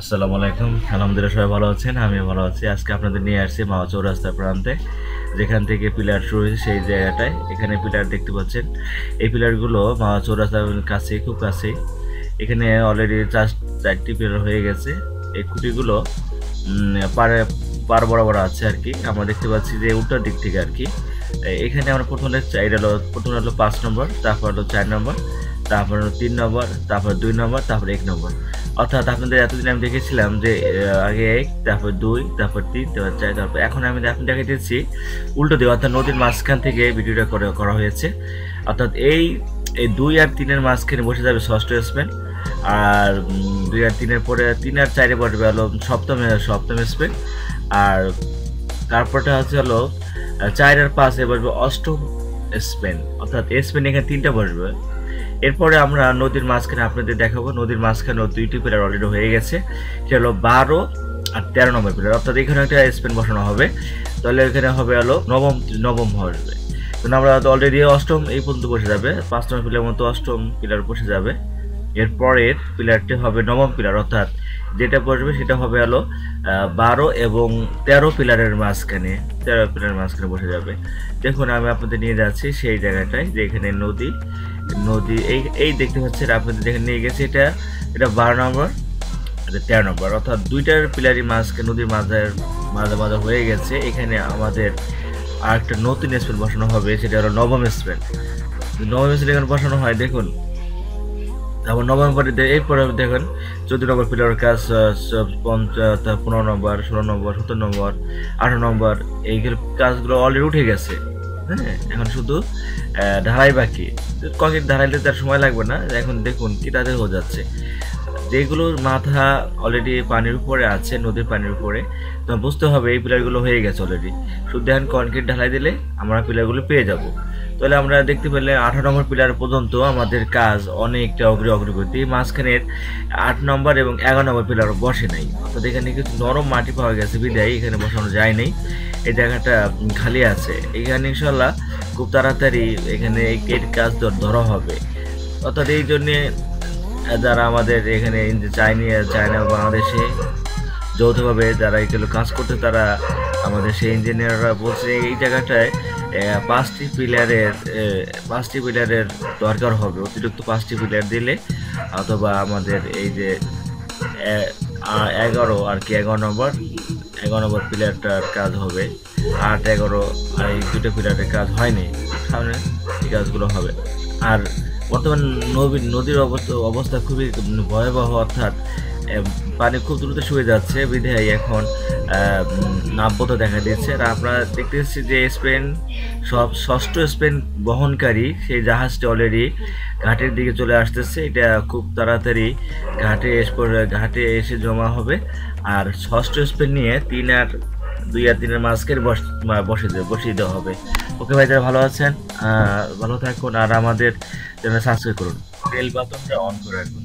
আসসালামু আলাইকুম। আলহামদুলিল্লাহ সবাই ভালো আছেন আমি ভালো আছি। আজকে আপনাদের নিয়ে আসছি মাওয়া চৌরাস্তার প্রান্তে, যেখান থেকে পিলার শুরু হয়েছে সেই জায়গাটায়। এখানে পিলার দেখতে পাচ্ছেন। এই পিলারগুলো মাওয়া চৌরাস্তার কাছে, খুব কাছে। এখানে অলরেডি চার চারটি পিলার হয়ে গেছে। এই খুঁটিগুলো পাড়ে পার বরাবর আছে আর কি। আমরা দেখতে পাচ্ছি যে উল্টার দিক থেকে আর কি। এখানে আমরা প্রথমে চাই হলো প্রথমে হলো পাঁচ নম্বর, তারপর হলো চার নম্বর, তারপর হলো তিন নম্বর, তারপর দুই নম্বর, তারপর এক নম্বর। অর্থাৎ আপনাদের এতদিন আমি দেখেছিলাম যে আগে এক, তারপর দুই, তারপর তিন, তারপর চার, তারপর এখন আমি আপনি দেখাইতেছি উল্টো দিয়ে, অর্থাৎ নদীর মাঝখান থেকে ভিডিওটা করে করা হয়েছে। অর্থাৎ এই এই দুই আর তিনের মাঝখানে বসে যাবে ষষ্ঠ স্পেন, আর দুই আর তিনের পরে, তিন আর চারে বসবে হলো সপ্তম সপ্তম স্পেন, আর তারপরটা হচ্ছে হলো চার আর পাঁচে বসবে অষ্টম স্পেন। অর্থাৎ স্পেন এখানে তিনটা বসবে। এরপরে আমরা নদীর মাঝখানে আপনাদের দেখাবো। নদীর মাঝখানে দুইটি পিলার অলরেডি হয়ে গেছে। সেটা হলো বারো আর তেরো নম্বর পিলার। অর্থাৎ এখানে একটা স্পেন বসানো হবে। তাহলে এখানে হবে হলো নবম নবম হবে আমরা অলরেডি অষ্টম এই পর্যন্ত বসে যাবে। পাঁচ নম্বর পিলার মতো অষ্টম পিলার বসে যাবে। এরপরের পিলারটি হবে নবম পিলার, অর্থাৎ যেটা বসবে সেটা হবে হলো বারো এবং তেরো পিলারের মাঝখানে, তেরো পিলারের মাঝখানে বসে যাবে। দেখুন, আমি আপনাদের নিয়ে যাচ্ছি সেই জায়গাটায়, যে এখানে নদী নদী, এই এই দেখতে পাচ্ছেন আপনাদের যেখানে নিয়ে গেছে এটা এটা বারো নম্বর, এটা তেরো নম্বর, অর্থাৎ দুইটার পিলারই মাঝখানে, নদীর মাঝের মাঝে মাঝে হয়ে গেছে। এখানে আমাদের আর একটা নতুন স্পেন বসানো হবে, সেটা হলো নবম স্পেন নবম স্পেন এখানে বসানো হয়, দেখুন তারপর নভেম্বরে এরপরে দেখেন চোদ্দ নম্বর পিলার কাজ পনেরো নম্বর, ষোলো নম্বর সতেরো নম্বর, আঠারো নম্বর, এইগুলো কাজগুলো অলরেডি উঠে গেছে। হ্যাঁ এখন শুধু ধারাই বাকি। কংক্রিট ধারাইলে তার সময় লাগবে না। এখন দেখুন কি তাদের হয়ে যাচ্ছে। যেগুলোর মাথা অলরেডি পানির উপরে আছে, নদীর পানির উপরে, তো বুঝতে হবে এই পিলারগুলো হয়ে গেছে অলরেডি শুধু এখন কনক্রিট ঢালাই দিলে আমরা পিলারগুলো পেয়ে যাব। তাহলে আমরা দেখতে পেলে আঠারো নম্বর পিলার পর্যন্ত আমাদের কাজ অনেকটা অগ্র অগ্রগতি। মাঝখানের আট নম্বর এবং এগারো নম্বর পিলার বসে নাই। অর্থাৎ এখানে কিছু নরম মাটি পাওয়া গেছে বিদায়, এখানে বসানো যায় নাই। এই জায়গাটা খালি আছে। এখানে ইনশাল্লাহ খুব তাড়াতাড়ি এখানে এর কাজ ধরা হবে। অর্থাৎ এই জন্যে যারা আমাদের এখানে চাইনিয়া চায়না বাংলাদেশে যৌথভাবে যারা এগুলো কাজ করতে তারা আমাদের সেই ইঞ্জিনিয়াররা বলছে এই জায়গাটায় পাঁচটি পিলারের পাঁচটি পিলারের দরকার হবে। অতিরিক্ত পাঁচটি পিলার দিলে অথবা আমাদের এই যে এগারো আর কি, এগারো নম্বর এগারো নম্বর পিলারটার কাজ হবে। আট, এগারো, আর এই দুটো পিলারের কাজ হয়নি। সামনে এই কাজগুলো হবে। আর বর্তমান নদী নদীর অবস্থা অবস্থা খুবই ভয়াবহ, অর্থাৎ পানি খুব দ্রুত শুয়ে যাচ্ছে, বিধায় এখন নাব্যতা দেখা দিচ্ছে। আর আপনারা দেখতে পাচ্ছি যে স্পেন, সব ষষ্ঠ স্পেন বহনকারী, সেই জাহাজটি অলরেডি ঘাটের দিকে চলে আসতেছে। এটা খুব তাড়াতাড়ি ঘাটে ঘাটে এসে জমা হবে। আর ষষ্ঠ স্পেন নিয়ে তিন আর দুই আর তিনের মাঝখানে বস দেবে, বসিয়ে দেওয়া হবে। ওকে ভাই যারা ভালো আছেন? ভালো থাকুন, আর আমাদের যেন সাবস্ক্রাইব করুন। বেল বাটনটা অন করে রাখুন